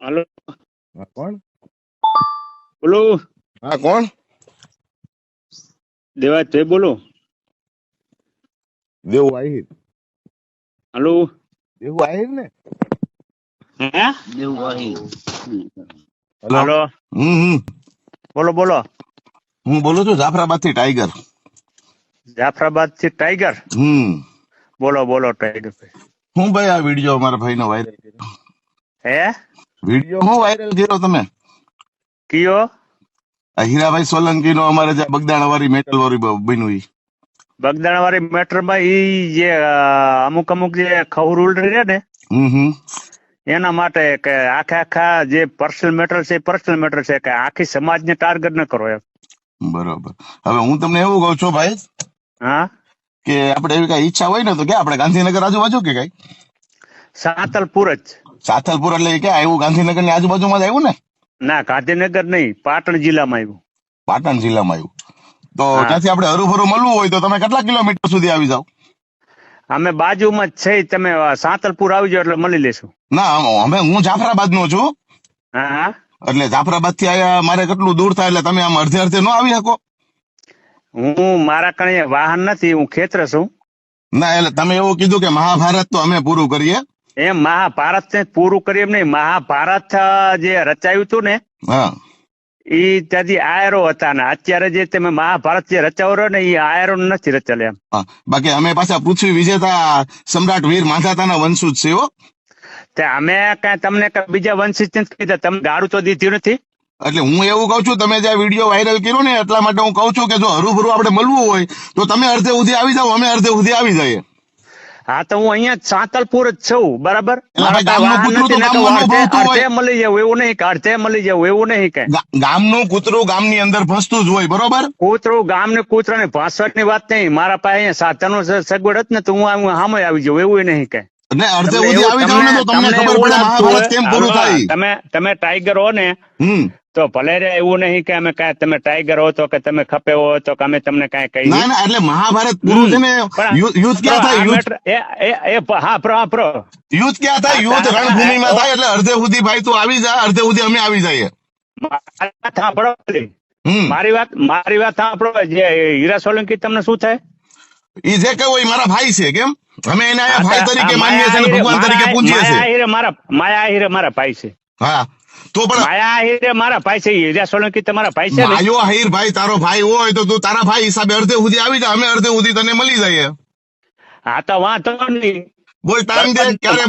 હાલો. કોણ? બોલો. હા કોણ? દેવાજભાઈ બોલો. દેવ આહિર. હાલો. દેવ આહિર ને? હે? હેલો. હાલો. હમ હમ. બોલો બોલો. હું બોલું છું જાફરાબાદથી ટાઈગર. જાફરાબાદથી ટાઈગર? હમ. બોલો બોલો ટાઈગર ભાઈ. હું ભાઈ આ વીડિયો મારા ભાઈ નો વાયરલ કર્યો. હે? વીડિયો હું વાયરલ કર્યો તમે? કયો? આ હીરાભાઈ સોલંકી નો અમારે જે બગદાણા વાળી મેટલ વાળી બન્યું ઈ. બગદાણા વાળી મેટરમાં ઈ જે અમુક અમુક જે ખવરુલ રહે ને હમ એના માટે કે આખા આખા જે પર્સનલ મેટર છે પર્સનલ મેટર છે કે આખી સમાજને ટાર્ગેટ ન કરો એમ. બરોબર. હવે હું તમને એવું કહું છું ભાઈ હા? કે આપણે એવી કઈ ઈચ્છા હોય ને તો કે આપણે ગાંધીનગર આજુબાજુ કે કઈ? સાંતલપુર જ. સાથલપુર એટલે કે ક્યાં આવ્યું? ગાંધીનગરની આજુબાજુમાં જ આવ્યું ને? ના ગાંધીનગર નહીં પાટણ જિલ્લામાં આવ્યું. પાટણ જિલ્લામાં આવ્યું. તો. ત્યાંથી આપણે હરુભરું મળવું હોય તો તમે કેટલા કિલોમીટર સુધી આવી જાવ અમે બાજુમાં જ છે તમે સાંતલપુર આવી જાઓ એટલે મળી લેશું. ના અમે હું જાફરાબાદ નો છું. હા હા. એટલે જાફરાબાદથી આયા મારે કેટલું દૂર થાય એટલે તમે આમ અડધે અડધે નો આવી શકો? હું મારા કણે વાહન નથી હું ખેતર છું. ના એટલે તમે એવું કીધું કે મહાભારત તો અમે પૂરું કરીએ. એમ મહાભારત ને પૂરું કરી એમ નહીં. મહાભારત જે રચાયું હતું ને એ ઈ ત્યાંથી આયરો હતા ને. અત્યારે જે તમે મહાભારત જે રચાવો રહ્યો ને એ આયરો નથી રચેલ એમ. બાકી અમે પાછા પૃથ્વી વિજેતા સમ્રાટ વીર માંધાતાના વંશુજ છે હો. તે અમે કઈ તમને કઈ બીજા વંશિત નથી કીધા. તમે ગાડું તો દીધું નથી. એટલે હું એવું કઉ છું તમે જે વીડિયો વાયરલ કર્યો ને એટલા માટે હું કઉ છું કે જો હરુભરું આપણે મળવું હોય તો તમે અર્ધે સુધી આવી જાઓ અમે અર્ધે સુધી આવી જઈએ. હા તો હું અહીંયા સાંતલપુર જ છું બરાબર? ગામનું અડધે મળી જવું એવું નહીં અડધે મળી જવું એવું નહીં કે. ગામનું કૂતરું ગામની અંદર ફસતું જ હોય બરોબર? કૂતરું ગામ ને કૂતરા ની વાત નહીં મારા પાસે અહીંયા સાધનો સગવડ જ ને તો હું સામે આવી જાઉં એવું નહીં કે. એટલે અડધે સુધી આવી જાવ ને તો તમને ખબર પડે મહાભારત કેમ પૂરું થાય. તમે તમે ટાઈગર હો ને તો ભલે રે એવું નહીં કે અમે કાંઈ તમે ટાઈગર હો તો કે તમે ખપે હો તો કે અમે તમને કાંઈ કહી ના ના એટલે મહાભારત પૂરું છે ને યુદ્ધ ક્યાં થાય? યુદ્ધ એ એ હા પ્રો હા પ્રો યુદ્ધ ક્યાં થાય? યુદ્ધ રણભૂમિમાં થાય એટલે અર્ધ સુધી ભાઈ તું આવી જા અર્ધ સુધી અમે આવી જઈએ. મારી વાત સાંભળો મારી વાત મારી વાત સાંભળો. જે હીરા સોલંકી તમને શું થાય? એ જે કહ્યું એ મારા ભાઈ છે કેમ? અમે એને ભાઈ તરીકે માનીએ છીએ માયા ભગવાન તરીકે આહીરે- પૂજીએ માયા છીએ. મારા માયા આહીરે મારા ભાઈ છે. હા તો પણ માયા આહીરે મારા ભાઈ છે યજા સોલંકી તમારા ભાઈ છે ને? ભાઈઓ ભાઈ તારો ભાઈ હોય તો તું તારા ભાઈ હિસાબે અડધે સુધી આવી જા અમે અર્ધે સુધી તને મળી જઈએ. હા તો વાંધો નહીં. બોલ ટાઈમ દે ક્યારે